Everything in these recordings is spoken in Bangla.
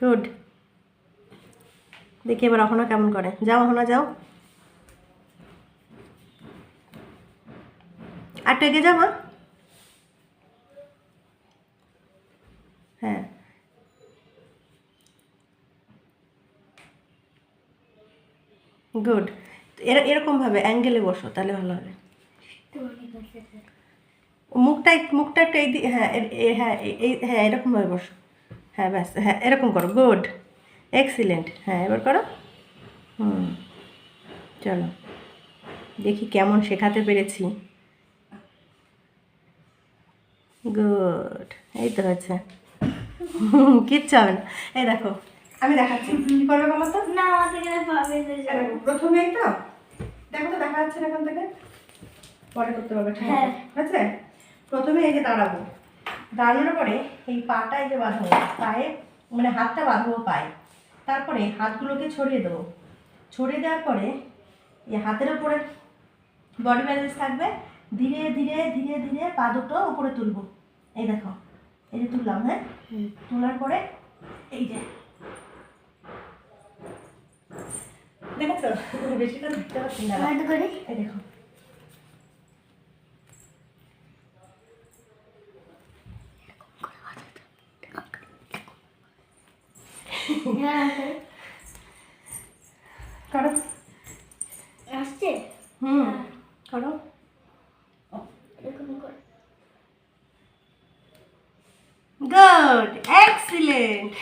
গুড দেখি এবার অহনা কেমন করে। যাও অহনা, যাও। আর এগিয়ে যাও মা। হ্যাঁ। গুড এরকমভাবে অ্যাঙ্গেলে বসো, তাহলে ভালো হবে। মুখটা মুখটা একটু এই হ্যাঁ হ্যাঁ হ্যাঁ এরকমভাবে বসো। হ্যাঁ ব্যাস হ্যাঁ এরকম করো গুড এক্সিলেন্ট হ্যাঁ এবার করো হুম চলো দেখি কেমন শেখাতে পেরেছি গুড এই তো হচ্ছে কিচ্ছু হবে না এই দেখো আমি দেখাচ্ছি কি করবে বলো তো? না প্রথমেই তো দেখো তো দেখা যাচ্ছে না এখান থেকে পরে করতে পারবে ঠিক হ্যাঁ। আছে প্রথমে এই যে দাঁড়াবো দাঁড়ানোর পরে এই পাটা যে বাঁধবো পায়ে মানে হাতটা বাঁধবো পায়ে। তারপরে হাতগুলোকে ছড়িয়ে দেবো। ছড়িয়ে দেওয়ার পরে এই হাতের উপরে বডি ব্যালেন্স থাকবে। ধীরে ধীরে ধীরে ধীরে পা দুটো উপরে তুলবো। এই দেখো এই যে তুললাম হ্যাঁ? তোলার পরে এই যে। দেখেছ? বেশিটা দেখতে পাচ্ছি না। করে এই দেখো। করো হুম করো করে গুড এক্সিলেন্ট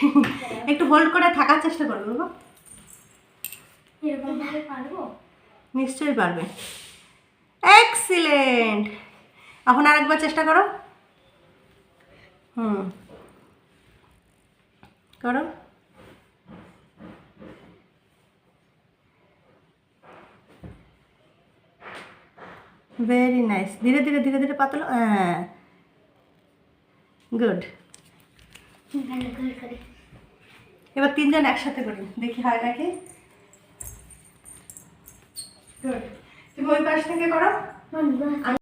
একটু হোল্ড করে থাকার চেষ্টা করবে বাবা। নিশ্চয়ই পারবে। এক্সিলেন্ট এখন আরেকবার চেষ্টা করো। হুম। করো। ভেরি নাইস ধীরে ধীরে ধীরে ধীরে পাতলো। হ্যাঁ। গুড এবার তিনজন একসাথে করি। দেখি হয় নাকি? গুড তুমি ওই পাশ থেকে করো।